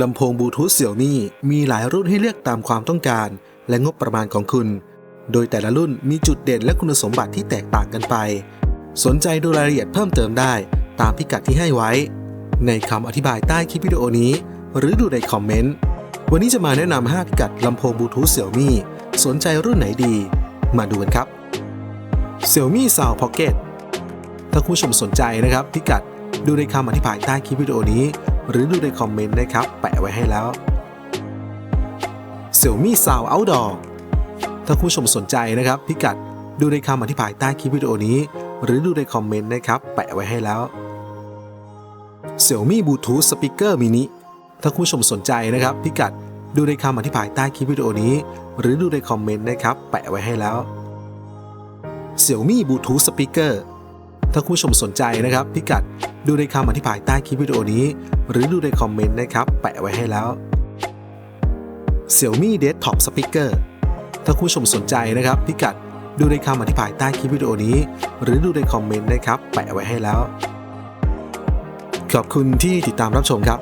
ลำโพงบลูทูธเสี่ยมี่มีหลายรุ่นให้เลือกตามความต้องการ และงบประมาณของคุณ โดยแต่ละรุ่นมีจุดเด่นและคุณสมบัติที่แตกต่างกันไป สนใจดูรายละเอียดเพิ่มเติมได้ตามพิกัดที่ให้ไว้ ในคำอธิบายใต้คลิปวิดีโอนี้ หรือดูในคอมเมนต์ วันนี้จะมาแนะนำ5พิกัดลำโพงบลูทูธเสี่ยมี่สนใจรุ่นไหนดี มาดูกันครับ Xiaomi Sound Pocket ถ้าคุณผู้ชมสนใจนะครับพิกัดดูในคำอธิบายใต้คลิปวิดีโอนี้ หรือดูในคอมเมนต์นะครับ แปะไว้ให้แล้ว Xiaomi Sound Outdoor ถ้าคุณผู้ชมสนใจนะครับ พิกัดดูในคำอธิบายใต้คลิปวิดีโอนี้ หรือดูในคอมเมนต์นะครับ แปะไว้ให้แล้ว Xiaomi Bluetooth Speaker Mini ถ้าคุณผู้ชมสนใจนะครับ พิกัดดูในคำอธิบายใต้คลิปวิดีโอนี้ หรือดูในคอมเมนต์นะครับ แปะไว้ให้แล้ว Xiaomi Bluetooth Speaker ถ้าคุณผู้ชมสนใจนะครับพิกัดดูในคำอธิบายใต้คลิปวิดีโอนี้ หรือดูในคอมเมนต์นะครับแปะไว้ให้แล้ว Xiaomi Desktop Speaker ถ้าคุณผู้ชมสนใจนะครับพิกัดดูในคำอธิบายใต้คลิปวิดีโอนี้ หรือดูในคอมเมนต์นะครับแปะไว้ให้แล้ว ขอบคุณที่ติดตามรับชมครับ